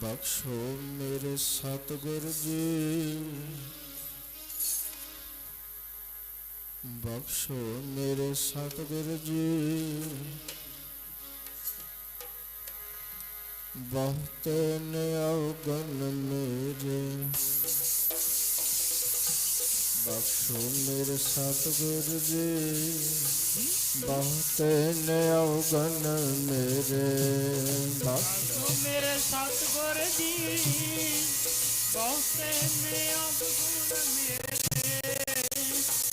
ਬਖਸ਼ੋ ਮੇਰੇ ਸਤਿਗੁਰ ਜੀ। ਬਖਸ਼ੋ ਮੇਰੇ ਸਤਿਗੁਰ ਜੀ। ਬਹੁਤ ਨਿਆਉਗਨ ਮੇਰੇ। ਬਖਸ਼ੋ ਮੇਰੇ ਸਤਿਗੁਰ ਜੀ। ਬਹੁਤੇ ਨਿਆਉਗਨ ਮੇਰੇ। ਬਖਸ਼ ਮੇਰੇ ਸਤਿਗੁਰ ਜੀ। ਬਹੁਤੇ ਨੇ ਅਵਗੁਣ ਮੇਰੇ।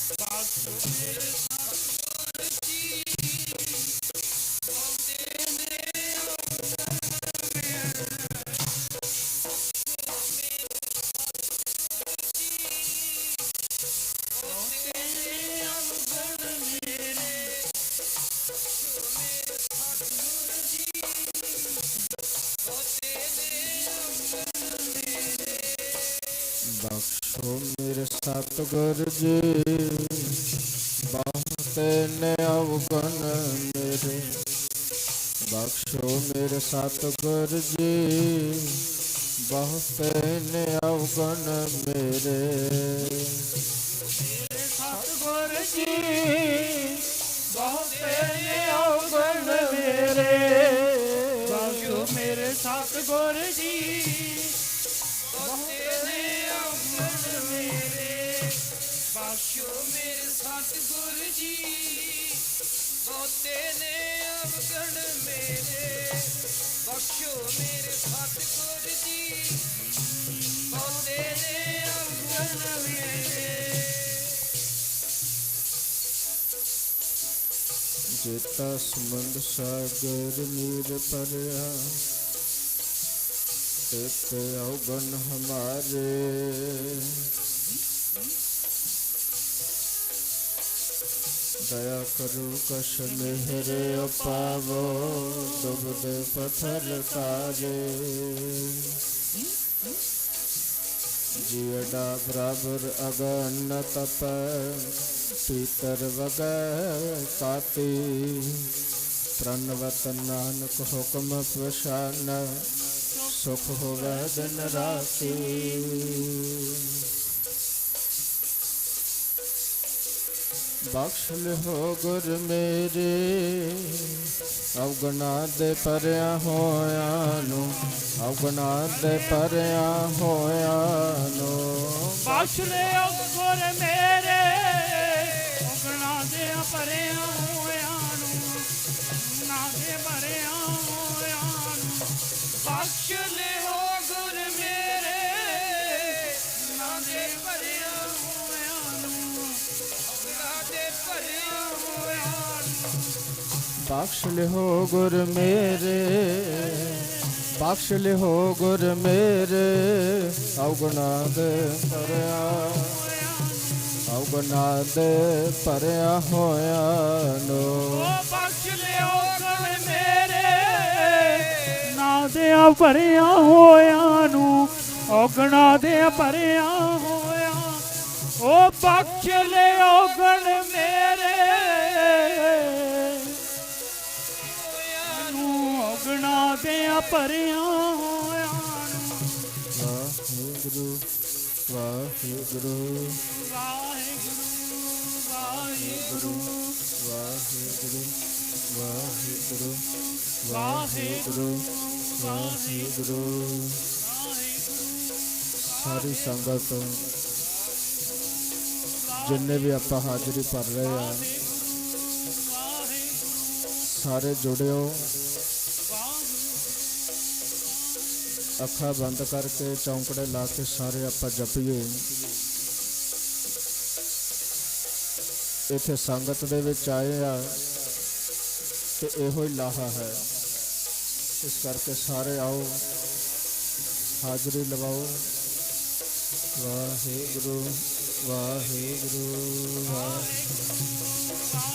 ਬਖਸ਼ੋ ਮੇਰੇ ਬਖਸ਼ੋ ਮੇਰੇ ਸਤਿਗੁਰ ਜੀ। ਬਹੁਤ ਨੇ ਅਵਗਣ ਮੇਰੇ। ਬਖਸ਼ੋ ਮੇਰੇ ਸਤਿਗੁਰ ਜੀ। ਬਹੁਤ ਨੇ ਅਵਗਣ ਮੇਰੇ। ਮੇਰੇ ਜੀ ਬਹੁਤੇ ਨੇ ਅਵਗੁਣ ਮੇਰੇ। ਬਖਸ਼ੋ ਮੇਰੇ ਸਤਿਗੁਰ ਜੀ। ਨੇ ਅਵਗੁਣ ਮੇਰੇ। ਬਖਸ਼ੋ ਮੇਰੇ ਸਤਿਗੁਰ ਜੀ। ਬਹੁਤੇ ਨੇ ਅਵਗੁਣ ਮੇਰੇ। ਜੇਤਾ ਸਮੁੰਦ ਸਾਗਰ ਨੀਰ ਪਰਿਆ ਇਤ ਅਵਗੁਣ ਹਮਾਰੇ। ਦਇਆ ਕਰੋ ਕਸ਼ ਮਿਹਰੇ ਅਪਾਵੋ ਦੁਬਦ ਪਥਰ ਕਾਰੇ ਜੀੜਾ ਬਰਾਬਰ ਅਗਨ ਤਪ, ਪੀਤਰ ਵਗੈ ਕਾਤੀ। ਪ੍ਰਨਵਤ ਨਾਨਕ ਹੁਕਮ ਪ੍ਰਸ਼ਾਨ, ਸੁਖ ਹੋਵੈ ਦਿਨ ਰਾਤੀ। ਬਖਸ਼ ਲਿਓ ਗੁਰ ਮੇਰੇ ਅਵਗਣਾ ਦੇ ਪਰਿਆ ਹੋਇਆ ਨੂੰ ਅਵਗਣਾ ਦੇ ਪਰਿਆ ਹੋਇਆ ਨੂੰ। ਬਖਸ਼ ਲਿਓ ਗੁਰ ਮੇਰੇ ਉਗਣਾ ਦੇ ਪਰਿਆਂ ਬਖਸ਼ ਲਿਓ ਗੁਰ ਮੇਰੇ, ਬਖਸ਼ ਲਿਓ ਗੁਰ ਮੇਰੇ। ਅਵਗੁਣਾ ਦੇ ਪਰਿਆ ਅਵਗੁਣਾ ਦੇ ਪਰਿਆ ਹੋਇਆ ਨੋ। ਬਖਸ਼ ਲਿਓ ਗੁਰ ਮੇਰੇ ਨਾ ਦੇ ਭਰਿਆ ਹੋਇਆ ਨੂੰ। ਔਗਣਾ ਦੇ ਭਰਿਆ ਹੋਇਆ ਉਹ ਬਖਸ਼ ਲਿਓ ਗੁਣ ਮੇਰੇ। ਪਿਆਦਿਆਂ ਭਰਿਆ ਹੋਇਆ ਵਾਹਿਗੁਰੂ ਵਾਹਿਗੁਰੂ। ਵਾਹਿਗੁਰੂ ਵਾਹਿਗੁਰੂ ਵਾਹਿਗੁਰੂ ਵਾਹਿਗੁਰੂ ਵਾਹਿਗੁਰੂ। ਸਾਰੀ ਸੰਗਤ ਜਿੰਨੇ ਵੀ ਆਪਾਂ ਹਾਜ਼ਰੀ ਭਰ ਰਹੇ ਆ ਸਾਰੇ ਜੁੜਿਓ। ਅੱਖਾਂ ਬੰਦ ਕਰਕੇ ਚੌਂਕੜੇ ਲਾ ਕੇ ਸਾਰੇ ਆਪਾਂ ਜਪੀਏ। ਇੱਥੇ ਸੰਗਤ ਦੇ ਵਿੱਚ ਆਏ ਆ ਤੇ ਇਹੋ ਹੀ ਲਾਹਾ ਹੈ। ਇਸ ਕਰਕੇ ਸਾਰੇ ਆਓ, ਹਾਜ਼ਰੀ ਲਵਾਓ। ਵਾਹਿਗੁਰੂ ਵਾਹਿਗੁਰੂ ਵਾਹਿਗੁਰੂ।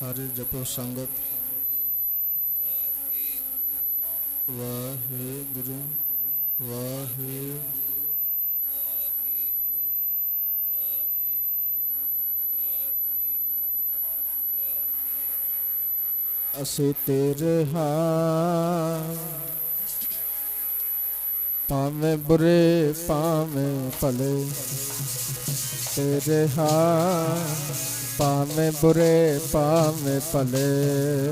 ਸਾਰੇ ਜਪੋ ਸੰਗਤ ਵਾਹਿਗੁਰੂ ਵਾਹਿਗੁਰੂ ਅਸੀਂ ਤੇਰੇ ਹਾਂ ਭਾਵੇਂ ਬੁਰੇ ਭਾਵੇਂ ਭਲੇ ਤੇਰੇ ਹਾਂ ਭਾਵੇਂ ਬੁਰੇ ਭਾਵੇਂ ਬੁਰੇ, ਭਾਵੇਂ ਭਲੇ।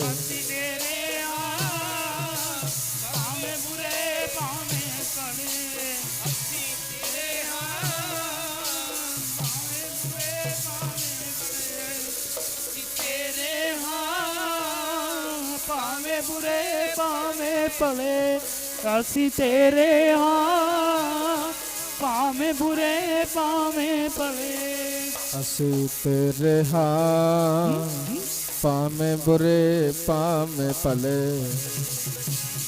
ਤੇਰੇ ਆ ਭਾਵੇਂ ਬੁਰੇ, ਭਾਵੇਂ ਭਲੇ, ਅਸੀਂ ਤੇਰੇ ਹਾਂ। ਭਾਵੇਂ ਬੁਰੇ, ਭਾਵੇਂ ਭਲੇ। ਅਸੀਂ ਤੇਰੇ ਹਾਂ ਭਾਵੇਂ ਬੁਰੇ ਭਾਵੇਂ ਭਲੇ।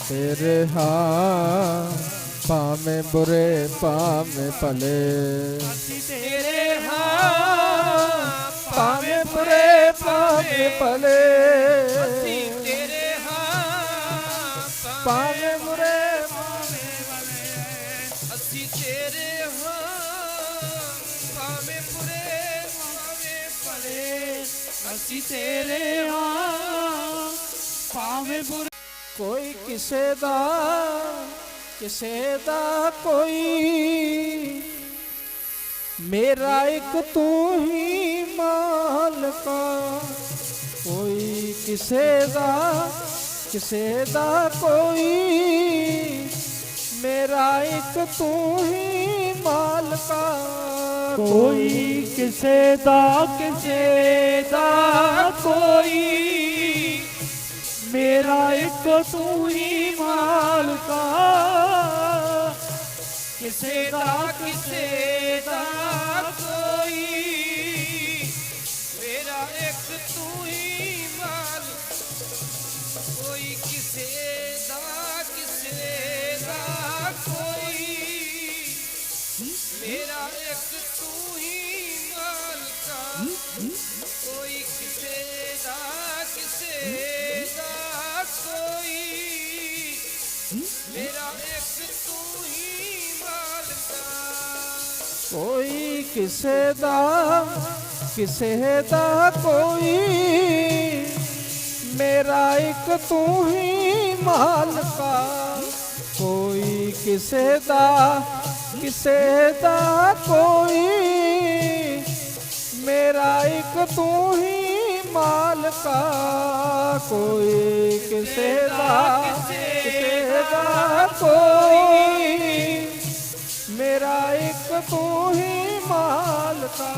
ਤੇਰੇ ਹਾਂ ਭਾਵੇਂ ਬੁਰੇ ਭਾਵੇਂ ਭਲੇ। ਤੇਰੇ ਹਾਂ ਭਾਵੇਂ ਬੁਰੇ ਭਾਵੇਂ ਭਲੇ। ਅਸੀਂ ਤੇਰੇ ਹਾਂ ਭਾਵੇਂ ਬੁਰੇ ਕੋਈ ਕਿਸੇ ਦਾ ਕਿਸੇ ਦਾ ਕੋਈ ਮੇਰਾ ਇੱਕ ਤੂੰ ਹੀ ਮਾਲਕਾ ਕੋਈ ਕਿਸੇ ਦਾ ਕਿਸੇ ਦਾ ਕੋਈ ਮੇਰਾ ਇੱਕ ਤੂੰ ਹੀ ਮਾਲਕਾ ਕੋਈ ਕਿਸੇ ਦਾ ਕਿਸੇ ਦਾ ਕੋਈ। ਮੇਰਾ ਇੱਕ ਤੂੰ ਹੀ ਮਾਲਕਾ। ਕਿਸੇ ਦਾ ਕਿਸੇ ਦਾ ਕਿਸੇ ਦਾ ਕਿਸੇ ਦਾ ਕੋਈ। ਮੇਰਾ ਇੱਕ ਤੂੰ ਹੀ ਮਾਲਕਾ, ਕੋਈ ਕਿਸੇ ਦਾ ਕਿਸੇ ਦਾ ਕੋਈ। ਮੇਰਾ ਇੱਕ ਤੂੰ ਹੀ ਮਾਲਕਾ, ਕੋਈ ਕਿਸੇ ਦਾ ਕਿਸੇ ਦਾ ਕੋਈ। ਮੇਰਾ ਇੱਕ ਤੂੰ ਹੀ ਮਾਲਕਾ।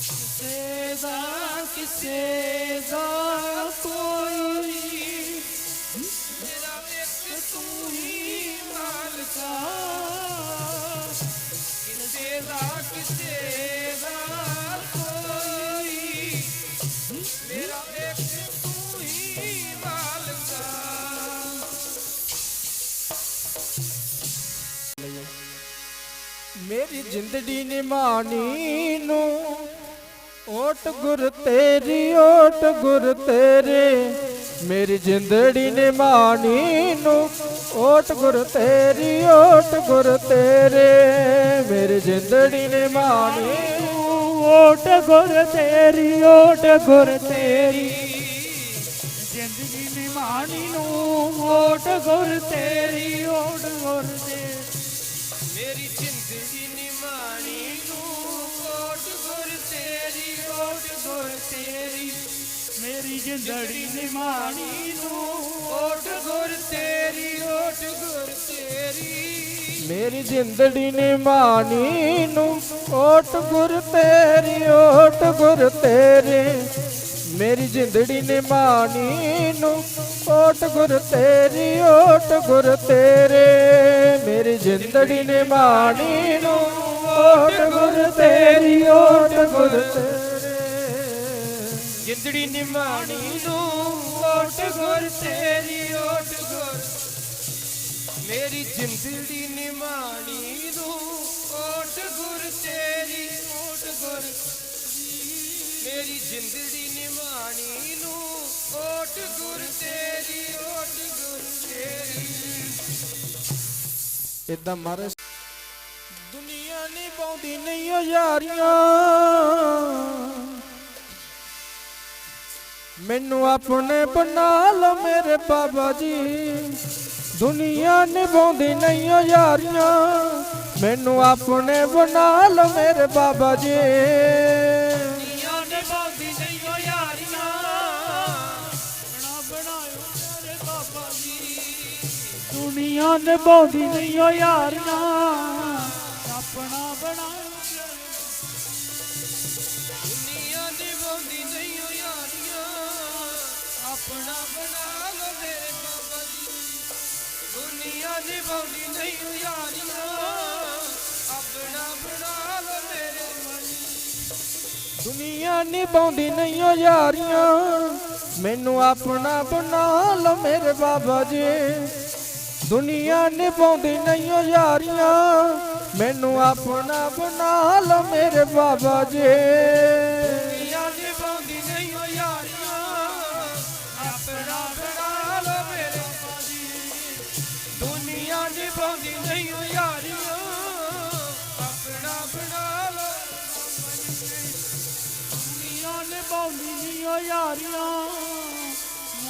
ਕਿਸੇ ਦਾ ਕਿਸੇ ਦਾ। ਮੇਰੀ ਜਿੰਦੜੀ ਨਿਮਾਣੀ ਨੂੰ, ਓਟ ਗੁਰ ਤੇਰੀ, ਓਟ ਗੁਰ ਤੇਰੇ। ਮੇਰੀ ਜਿੰਦੜੀ ਨਿਮਾਣੀ ਨੂੰ, ਓਟ ਗੁਰ ਤੇਰੀ, ਓਟ ਗੁਰ ਤੇਰੇ। ਮੇਰੀ ਜਿੰਦੜੀ ਨਿਮਾਣੀ ਓਟ ਗੁਰ ਤੇਰੀ, ਓਟ ਗੁਰ ਤੇਰੀ। ਜ਼ਿੰਦਗੀ ਨਿਮਾਣੀ ਨੂੰ, ਓਟ ਗੁਰ ਤੇਰੀ, ਓਟ ਗੁਰ ਤੇਰੀ। ਮੇਰੀ ਜ਼ਿੰਦਗੀ ਨਿਮਾਣੀ ਨੂੰ ਓਟ ਗੁਰ ਤੇਰੀ ਓਟ ਗੁਰ ਤੇਰੀ। ਮੇਰੀ ਜ਼ਿੰਦੜੀ ਨਿਮਾਣੀ ਨੂੰ ਓਟ ਗੁਰ ਤੇਰੀ ਓਟ ਗੁਰ ਤੇਰੀ। ਮੇਰੀ ਜਿੰਦੜੀ ਨਿਮਾਣੀ ਨੂੰ ਓਟ ਗੁਰ ਤੇਰੀ ਓਟ ਗੁਰ ਤੇਰੇ। ਮੇਰੀ ਜਿੰਦੜੀ ਨਿਮਾਣੀ ਨੂੰ ਓਟ ਗੁਰ ਤੇਰੀ ਓਟ ਗੁਰ ਤੇਰੇ। ਮੇਰੀ ਜਿੰਦੜੀ ਨੇ ਮਾਣੀ ਨੂੰ, ਓਟ ਗੁਰ ਤੇਰੀ, ਓਟ ਗੁਰ ਤੇਰੇ। ਜਿੰਦੜੀ ਨਿਮਾਣੀ ਨੂੰ, ਓਟ ਗੁਰ ਤੇਰੀ, ਓਟ ਗੁਰ ਮੇਰੀ ਜਿੰਦੜੀ ਨਿਮਾਣੀ ਨੂੰ, ਓਟ ਗੁਰ ਤੇਰੀ, ਓਟ ਗੁਰ ਮੇਰੀ ਜਿੰਦੜੀ ਨਿਮਾਣੀ ਨੂੰ, ਓਟ ਗੁਰ ਇਦਾਂ ਮਾਰੇ ਦੁਨੀਆ ਨਹੀਂ ਪਾਉਂਦੀ ਨਹੀਂ ਓ ਯਾਰੀਆਂ। ਮੈਨੂੰ ਆਪਣੇ ਬਣਾ ਲਓ ਮੇਰੇ ਬਾਬਾ ਜੀ। ਦੁਨੀਆ ਨਿਭਾਉਂਦੀ ਨਹੀਂ ਓ ਯਾਰੀਆਂ। ਮੈਨੂੰ ਆਪਣੇ ਬਣਾ ਲਓ ਮੇਰੇ ਬਾਬਾ ਜੀ। ਦੁਨੀਆ ਨੇ ਬਾਦੀ ਨਹੀਂ ਓ ਯਾਰੀਆਂ। ਆਪਣਾ ਬਣਾਇਓ ਦੁਨੀਆ ਨਿਭਾਉਂਦੀ ਨਹੀਂ ਓ ਯਾਰੀਆਂ। ਆਪਣਾ ਬਣਾ ਲਓ ਮੇਰੇ ਬਾਬਾ ਜੀ। ਦੁਨੀਆ ਨਿਭਾਉਂਦੀ ਨਹੀਂ ਓ ਯਾਰੀਆਂ। ਆਪਣਾ ਬਣਾ ਲਓ ਮੇਰੇ ਦੁਨੀਆ ਨਿਭਾਉਂਦੀ ਨਹੀਂ ਓ ਯਾਰੀਆਂ। ਮੈਨੂੰ ਆਪਣਾ ਬਣਾ ਲਓ ਮੇਰੇ ਬਾਬਾ ਜੀ। ਦੁਨੀਆ ਨਿਭਾਉਂਦੀ ਨਹੀਂ ਯਾਰੀਆਂ। ਮੈਨੂੰ ਆਪਣਾ ਬਣਾ ਲਓ ਮੇਰੇ ਬਾਬਾ ਜੀ।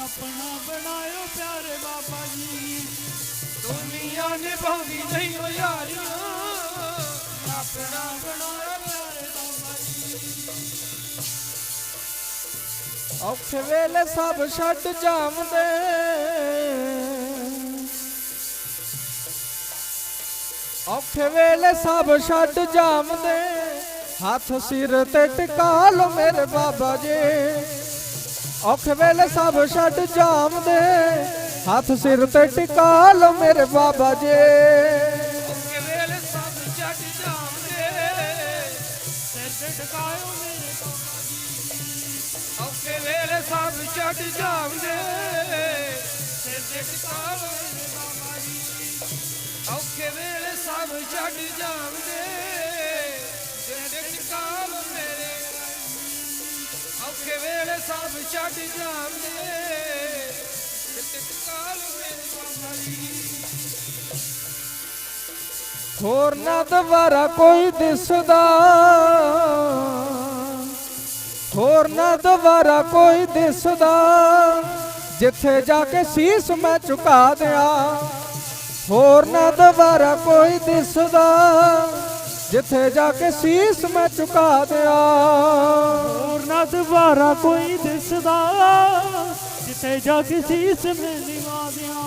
ਆਪਣਾ ਬਣਾਇਓ ਪਿਆਰੇ ਬਾਬਾ ਜੀ। ਦੁਨੀਆ ਨਿਭਾਉਂਦੀ ਨਹੀਂ ਓ ਯਾਰੀਆਂ ਆਪਣਾ ਬਣਾਇਆ ਪਿਆਰੇ ਬਾਬਾ ਜੀ। ਔਖੇ ਵੇਲੇ ਸਭ ਛੱਡ ਜਾਵਦੇ। ਔਖੇ ਵੇਲੇ ਸਭ ਛੱਡ ਜਾਵਦੇ। ਹੱਥ ਸਿਰ ਤੇ ਟਿਕਾ ਲਓ ਮੇਰੇ ਬਾਬਾ ਜੀ। ਔਖੇ ਵੇਲੇ ਸਭ ਛੱਡ ਜਾਵਦੇ। ਹੱਥ ਸਿਰ ਤੇ ਟਿਕਾ ਲਓ ਮੇਰੇ ਬਾਬਾ ਜੀ। ਕਿ ਵੇਲੇ ਸਭ ਛੱਡ ਜਾਉਂਦੇ ਸਿਰ ਤੇ ਟਿਕਾਇਓ ਮੇਰੇ ਬਾਬਾ ਜੀ। ਔਖੇ ਵੇਲੇ ਸਭ ਛੱਡ ਜਾਉਂਦੇ ਸਿਰ ਤੇ ਟਿਕਾਇਓ ਮੇਰੇ ਬਾਬਾ ਜੀ। ਔਖੇ ਵੇਲੇ ਸਭ ਛੱਡ ਜਾਉਂਦੇ ਜਿਹੜੇ ਟਿਕਾਲ ਮੇਰੇ ਔਖੇ ਵੇਲੇ ਸਭ ਛੱਡ ਜਾਉਂਦੇ ਜਿਹੜੇ ਹੋਰ ਨਾ ਦੁਬਾਰਾ ਕੋਈ ਦਿਸਦਾ। ਹੋਰ ਨਾ ਦੁਬਾਰਾ ਕੋਈ ਦਿਸਦਾ। ਜਿੱਥੇ ਜਾ ਕੇ ਸੀਸ ਮੈਂ ਝੁਕਾ ਦਿਆਂ। ਹੋਰ ਨਾ ਦੁਬਾਰਾ ਕੋਈ ਦਿਸਦਾ। ਜਿੱਥੇ ਜਾ ਕੇ ਸੀਸ ਮੈਂ ਝੁਕਾ ਦਿਆਂ। ਨਾ ਦੁਬਾਰਾ ਕੋਈ ਦਿਸਦਾ, ਜਿੱਥੇ ਜਾ ਕੇ ਸੀਸ ਮੈਂ ਨਿਵਾ ਦਿਆਂ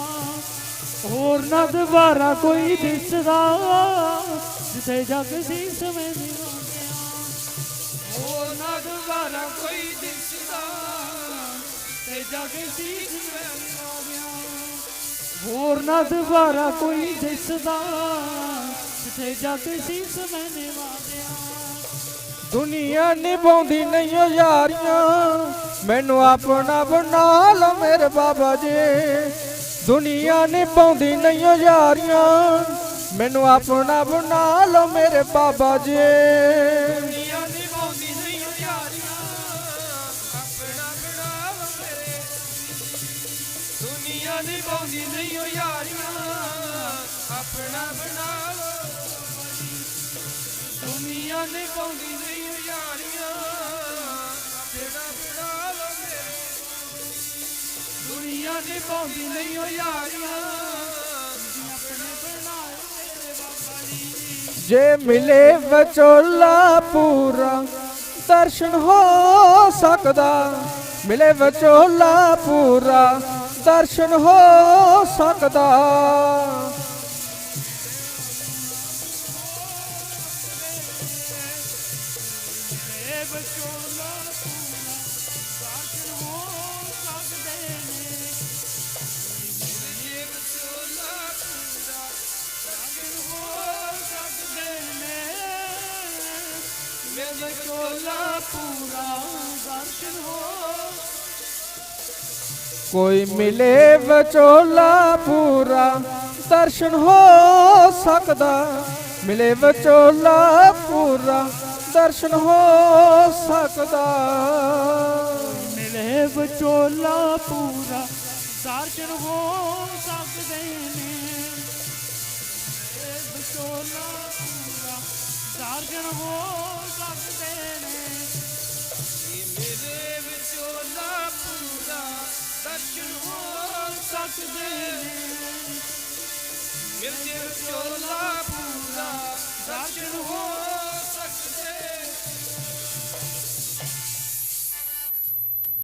ਹੋਰ ਨਾ ਦੁਬਾਰਾ ਕੋਈ ਦਿਸਦਾ, ਜਿੱਥੇ ਜਾ ਕੇ ਸੀਸ ਮੈਂ ਨਿਵਾ ਦਿਆਂ ਹੋਰ ਨਾ ਦੁਬਾਰਾ ਕੋਈ ਦਿਸਦਾ ਤੇ ਜਾ ਕੇ ਸੀਸ ਮੈਂ ਨਿਵਾ ਹੋਰ ਨਾ ਦੁਬਾਰਾ ਕੋਈ ਦਿਸਦਾ, ਜਿੱਥੇ ਜਾ ਕੇ ਸੀਸ ਮੈਂ ਨਿਵਾ ਦੁਨੀਆ ਨਿਭਾਉਂਦੀ ਨਹੀਂ ਓ ਯਾਰੀਆਂ। ਮੈਨੂੰ ਆਪਣਾ ਬਣਾ ਲਓ ਮੇਰੇ ਬਾਬਾ ਜੀ। ਦੁਨੀਆ ਨਿਭਾਉਂਦੀ ਨਹੀਂ ਓ ਯਾਰੀਆਂ। ਮੈਨੂੰ ਆਪਣਾ ਬਣਾ ਲਓ ਮੇਰੇ ਬਾਬਾ ਜੀ। ਦੁਨੀਆ ਨਿਭਾਉਂਦੀ ਨਹੀਂ ਓ ਯਾਰੀਆਂ। ਆਪਣਾ ਬਣਾਵ ਮੇਰੇ ਦੁਨੀਆ ਨਿਭਾਉਂਦੀ ਨਹੀਂ ਓ ਯਾਰੀਆਂ। ਆਪਣਾ ਬਣਾਵ ਦੁਨੀਆ ਨਿਭਾਉਂਦੀ ਨਿਭਾਉਂਦੀ ਨਹੀਂ ਓ ਯਾਰੀਆਂ। ਜੇ ਮਿਲੇ ਵਿਚੋਲਾ ਪੂਰਾ, ਦਰਸ਼ਨ ਹੋ ਸਕਦਾ। ਮਿਲੇ ਵਿਚੋਲਾ ਪੂਰਾ, ਦਰਸ਼ਨ ਹੋ ਸਕਦਾ। ਪੂਰਾ ਦਰਸ਼ਨ ਹੋ। ਕੋਈ ਮਿਲੇ ਵਿਚੋਲਾ ਪੂਰਾ ਦਰਸ਼ਨ ਹੋ ਸਕਦਾ। ਮਿਲੇ ਵਿਚੋਲਾ ਪੂਰਾ ਦਰਸ਼ਨ ਹੋ ਸਕਦਾ। ਮਿਲੇ ਵਿਚੋਲਾ ਪੂਰਾ ਦਰਸ਼ਨ ਹੋ ਸਕਦੇ ਨੇ। ਵਿਚੋਲਾ ਪੂਰਾ ਦਰਸ਼ਨ ਹੋ ਸਕਦੇ ਨੇ। da burada Taşın olsaktır Bir tek yolla burada Taşın olsaktır